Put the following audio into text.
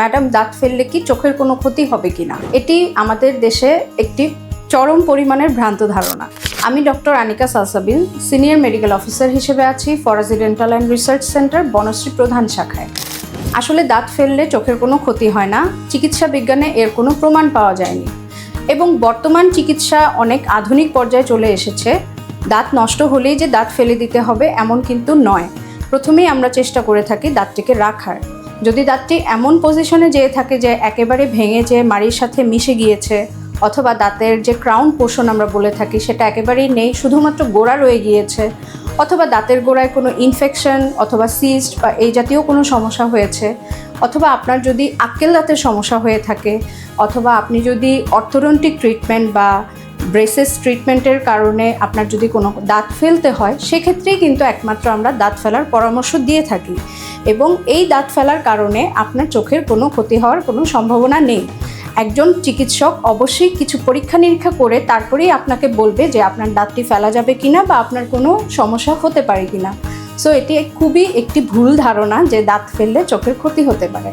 Madam, দাঁত ফেললে কি চোখের কোনো ক্ষতি হবে কিনা এটি আমাদের দেশে একটি চরম পরিমাণের ভ্রান্ত ধারণা। আমি doctor Anika Salsabil senior medical officer হিসেবে আছি Faraji dental and research centre, Banasree প্রধান শাখায়। আসলে দাঁত ফেললে চোখের কোনো ক্ষতি হয় না, চিকিৎসা বিজ্ঞানে এর কোনো প্রমাণ পাওয়া যায়নি। এবং বর্তমান চিকিৎসা অনেক আধুনিক পর্যায়ে চলে এসেছে। দাঁত নষ্ট হলেই যে দাঁত ফেলে দিতে হবে এমন কিন্তু নয়। প্রথমেই আমরা চেষ্টা করে থাকি দাঁতটিকে রাখার। যদি দাঁতটি এমন পজিশনে যেয়ে থাকে যে একেবারে ভেঙে যে মাড়ির সাথে মিশে গিয়েছে, অথবা দাঁতের যে ক্রাউন পোর্শন আমরা বলে থাকি, সেটা একেবারেই নেই, শুধুমাত্র গোড়া রয়ে গিয়েছে, অথবা দাঁতের গোড়ায় কোনো ইনফেকশন অথবা সিস্ট বা এই জাতীয় কোনো সমস্যা হয়েছে, অথবা আপনার যদি আক্কেল দাঁতের সমস্যা হয়ে থাকে, অথবা আপনি যদি অর্থোডন্টিক ট্রিটমেন্ট বা ব্রেসেস ট্রিটমেন্টের কারণে আপনার যদি কোনো দাঁত ফেলতে হয়, সেক্ষেত্রেই কিন্তু একমাত্র আমরা দাঁত ফেলার পরামর্শ দিয়ে থাকি। এবং এই দাঁত ফেলার কারণে আপনার চোখের কোনো ক্ষতি হওয়ার কোনো সম্ভাবনা নেই। একজন চিকিৎসক অবশ্যই কিছু পরীক্ষা নিরীক্ষা করে তারপরেই আপনাকে বলবে যে আপনার দাঁতটি ফেলা যাবে কিনা বা আপনার কোনো সমস্যা হতে পারে কিনা। সো এটি খুবই একটি ভুল ধারণা যে দাঁত ফেললে চোখের ক্ষতি হতে পারে।